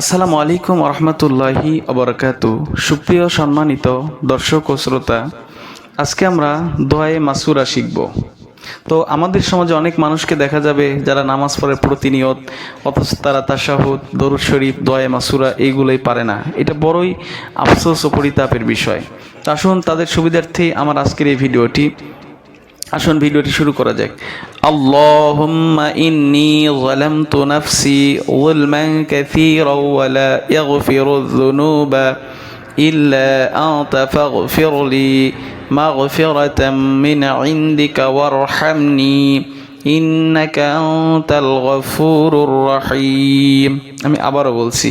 আসসালামু আলাইকুম রহমতুল্লাহি অবরাকাতু সুপ্রিয় সম্মানিত দর্শক ও শ্রোতা, আজকে আমরা দোয়ায়ে মাসুরা শিখব। তো আমাদের সমাজে অনেক মানুষকে দেখা যাবে যারা নামাজ পড়ে প্রতিনিয়ত, অথচ তারা তাশাহুদ, দরুদ শরীফ, দোয়ায়ে মাসুরা এইগুলোই পারে না। এটা বড়ই আফসোস ও পরিতাপের বিষয়। আসুন তাদের সুবিধার্থে আমার আজকের এই ভিডিওটি আসুন, ভিডিওটি শুরু করা যাক। আল্লাহুম্মা ইন্নি যালামতু নাফসি যুলমান কাসীরা ওয়া লা ইয়াগফিরু যুনুবা ইল্লা আনতা ফাগফির লি মাগফিরাতাম মিন ইনদিকা ওয়ারহামনি। ইন্নাকা আনতাল গফুরুর রহিম। আমি আবারও বলছি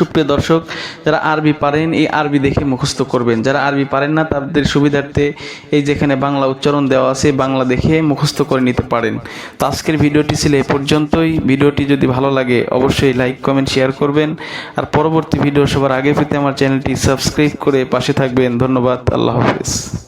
সুপ্রিয় দর্শক, যারা আরবি পারেন, এই আরবি দেখে মুখস্থ করবেন। যারা আরবি পারেন না, তাদের সুবিধার্থে এই যেখানে বাংলা উচ্চারণ দেওয়া আছে, বাংলা দেখে মুখস্থ করে নিতে পারেন। তো আজকের ভিডিওটি ছিল এ পর্যন্তই। ভিডিওটি যদি ভালো লাগে, অবশ্যই লাইক, কমেন্ট, শেয়ার করবেন। আর পরবর্তী ভিডিও সবার আগে পেতে আমার চ্যানেলটি সাবস্ক্রাইব করে পাশে থাকবেন। ধন্যবাদ, আল্লাহ হাফিজ।